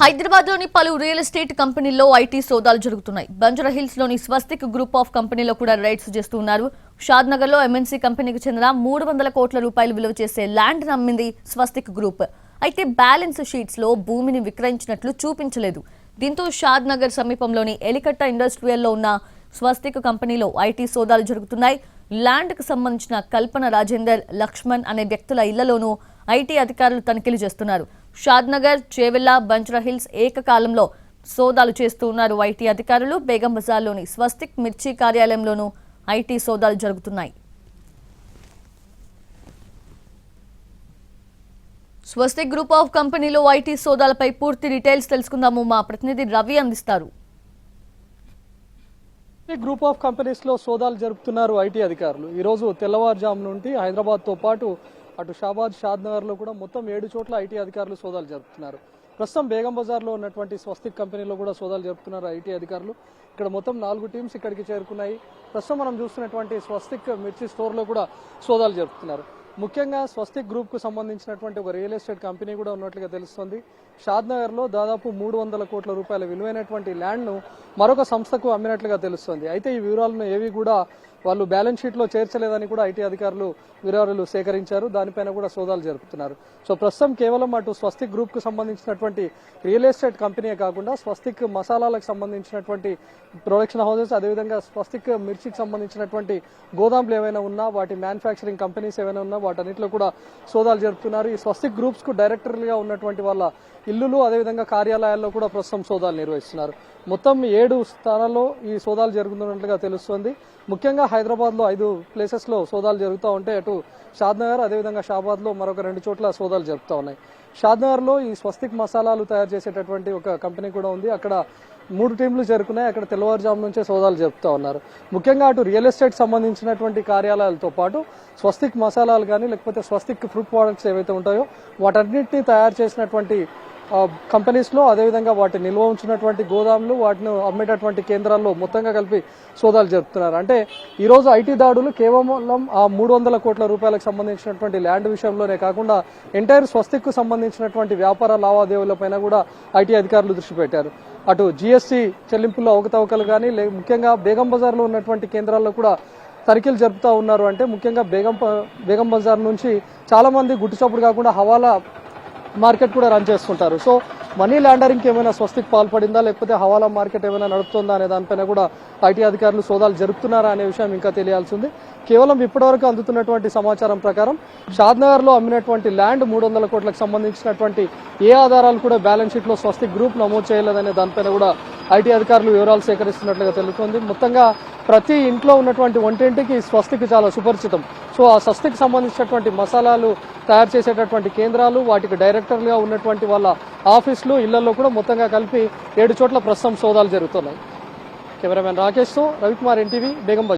హైదరాబాద్లోని పలు real estate కంపెనీల్లో ఐటీ సోదాలు జరుగుతున్నాయి. బంజరా హిల్స్లోని స్వస్తిక్ గ్రూప్ ఆఫ్ కంపెనీలో కూడా రైడ్స్ చేస్తున్నారు షాద్ నగర్లో ఎంఎన్సీ కంపెనీకి చెందిన మూడు వందల కోట్ల రూపాయలు విలువ చేసే ల్యాండ్ నమ్మింది స్వస్తిక్ గ్రూప్. అయితే బ్యాలెన్స్ షీట్స్లో భూమిని విక్రయించినట్లు చూపించలేదు. దీంతో షాద్ నగర్ సమీపంలోని ఎలికట్ట ఇండస్ట్రియల్లో ఉన్న స్వస్తిక్ కంపెనీలో ఐటీ సోదాలు జరుగుతున్నాయి. ల్యాండ్కు సంబంధించిన కల్పన రాజేందర్ లక్ష్మణ్ అనే వ్యక్తుల ఇళ్ళలోనూ ఐటీ అధికారులు తనిఖీలు చేస్తున్నారు. షాద్నగర్ చేవెల్లా బంచ్రా హిల్స్ ఏకకాలంలో సోదాలు చేస్తూ ఉన్నారు. ఐటీ అధికారులు బేగం బజార్లోని స్వస్తిక్ మిర్చి కార్యాలయంలోనూ ఐటీ సోదాలు జరుగుతున్నాయి. స్వస్తిక్ గ్రూప్ ఆఫ్ కంపెనీలో ఐటీ సోదాలపై పూర్తి డీటెయిల్స్ తెలుసుకుందాము. మా ప్రతినిధి రవి అందిస్తారు. గ్రూప్ ఆఫ్ కంపెనీస్లో సోదాలు జరుపుతున్నారు ఐటీ అధికారులు. ఈరోజు తెల్లవారుజాము నుండి హైదరాబాద్తో పాటు అటు షాబాద్ షాద్ నగర్లో కూడా మొత్తం ఏడు చోట్ల ఐటీ అధికారులు సోదాలు జరుపుతున్నారు. ప్రస్తుతం బేగం బజార్లో ఉన్నటువంటి స్వస్తిక్ కంపెనీలో కూడా సోదాలు జరుపుతున్నారు ఐటీ అధికారులు. ఇక్కడ మొత్తం నాలుగు టీమ్స్ ఇక్కడికి చేరుకున్నాయి. ప్రస్తుతం మనం చూస్తున్నటువంటి స్వస్తిక్ మిర్చి స్టోర్లో కూడా సోదాలు జరుపుతున్నారు. ముఖ్యంగా స్వస్తిక్ గ్రూప్కు సంబంధించినటువంటి ఒక రియల్ ఎస్టేట్ కంపెనీ కూడా ఉన్నట్లుగా తెలుస్తుంది. షాద్నగర్లో లో దాదాపు మూడు వందల కోట్ల రూపాయల విలువైనటువంటి ల్యాండ్ను మరొక సంస్థకు అమ్మినట్లుగా తెలుస్తుంది. అయితే ఈ వివరాలను ఏవి కూడా వాళ్ళు బ్యాలెన్స్ షీట్లో చేర్చలేదని కూడా ఐటీ అధికారులు వివరాలు సేకరించారు. దానిపైన కూడా సోదాలు జరుపుతున్నారు. సో ప్రస్తుతం కేవలం అటు స్వస్తిక్ గ్రూప్కు సంబంధించినటువంటి రియల్ ఎస్టేట్ కంపెనీయే కాకుండా స్వస్తిక్ మసాలాలకు సంబంధించినటువంటి ప్రొడక్షన్ హౌసెస్ అదేవిధంగా స్వస్తిక్ మిర్చికి సంబంధించినటువంటి గోదాంలు ఏవైనా ఉన్నా వాటి మ్యానుఫ్యాక్చరింగ్ కంపెనీస్ ఏవైనా ఉన్నా వాటన్నిటిలో కూడా సోదాలు జరుపుతున్నారు. ఈ స్వస్తిక్ గ్రూప్స్కు డైరెక్టర్లుగా ఉన్నటువంటి వాళ్ళ ఇల్లులు అదేవిధంగా కార్యాలయాల్లో కూడా ప్రస్తుతం సోదాలు నిర్వహిస్తున్నారు. మొత్తం ఏడు స్థానాల్లో ఈ సోదాలు జరుగుతున్నట్లుగా తెలుస్తోంది. ముఖ్యంగా హైదరాబాద్లో ఐదు ప్లేసెస్లో సోదాలు జరుగుతూ ఉంటే అటు షాద్నగర్ అదేవిధంగా షాబాద్లో మరొక రెండు చోట్ల సోదాలు జరుపుతూ ఉన్నాయి. షాద్నగర్లో ఈ స్వస్తిక్ మసాలాలు తయారు చేసేటటువంటి ఒక కంపెనీ కూడా ఉంది. అక్కడ మూడు టీంలు చేరుకున్నాయి. అక్కడ తెల్లవారుజాము నుంచే సోదాలు జరుపుతూ ఉన్నారు. ముఖ్యంగా అటు రియల్ ఎస్టేట్ సంబంధించినటువంటి కార్యాలయాలతో పాటు స్వస్తిక్ మసాలాలు కానీ లేకపోతే స్వస్తిక్ ఫ్రూట్ ప్రోడక్ట్స్ ఏవైతే ఉంటాయో వాటన్నిటిని తయారు చేసినటువంటి కంపెనీస్లో అదేవిధంగా వాటి నిల్వ ఉంచినటువంటి గోదాములు వాటిని అమ్మేటటువంటి కేంద్రాల్లో మొత్తంగా కలిపి సోదాలు జరుపుతున్నారు. అంటే ఈరోజు ఐటీ దాడులు కేవలం ఆ మూడు వందల కోట్ల రూపాయలకు సంబంధించినటువంటి ల్యాండ్ విషయంలోనే కాకుండా ఎంటైర్ స్వస్తిక్కు సంబంధించినటువంటి వ్యాపార లావాదేవీలపైన కూడా ఐటీ అధికారులు దృష్టి పెట్టారు. అటు జీఎస్టీ చెల్లింపుల్లో అవకతవకలు కానీ ముఖ్యంగా బేగం బజార్లో ఉన్నటువంటి కేంద్రాల్లో కూడా తనిఖీలు జరుపుతూ ఉన్నారు. అంటే ముఖ్యంగా బేగం బేగం బజార్ నుంచి చాలా మంది కాకుండా హవాలా మార్కెట్ కూడా రన్ చేసుకుంటారు. సో మనీ లాండరింగ్ ఏమైనా స్వస్తికి పాల్పడిందా? లేకపోతే హవాలా మార్కెట్ ఏమైనా నడుపుతుందా అనే దానిపైన కూడా ఐటీ అధికారులు సోదాలు జరుపుతున్నారా అనే విషయం ఇంకా తెలియాల్సింది కేవలం ఇప్పటివరకు అందుతున్నటువంటి సమాచారం ప్రకారం షాద్నగర్లో అమ్మినటువంటి ల్యాండ్ మూడు వందల కోట్లకు సంబంధించినటువంటి ఏ ఆధారాలు కూడా బ్యాలెన్స్ షీట్లో స్వస్తిక్ గ్రూప్ నమోదు చేయలేదనే దానిపైన కూడా ఐటీ అధికారులు వివరాలు సేకరిస్తున్నట్లుగా తెలుస్తుంది. మొత్తంగా ప్రతి ఇంట్లో ఉన్నటువంటి వంటింటికి స్వస్తికి చాలా సుపరిచితం. సో ఆ స్వస్తికి సంబంధించినటువంటి మసాలాలు తయారు చేసేటటువంటి కేంద్రాలు వాటికి డైరెక్టర్లుగా ఉన్నటువంటి వాళ్ళ ఆఫీసులు ఇళ్ళలో కూడా మొత్తంగా కలిపి ఏడు చోట్ల ప్రస్తుతం సోదాలు జరుగుతున్నాయి. కెమెరామెన్ రాకేష్తో రవికుమార్ ఎన్టీవీ బేగం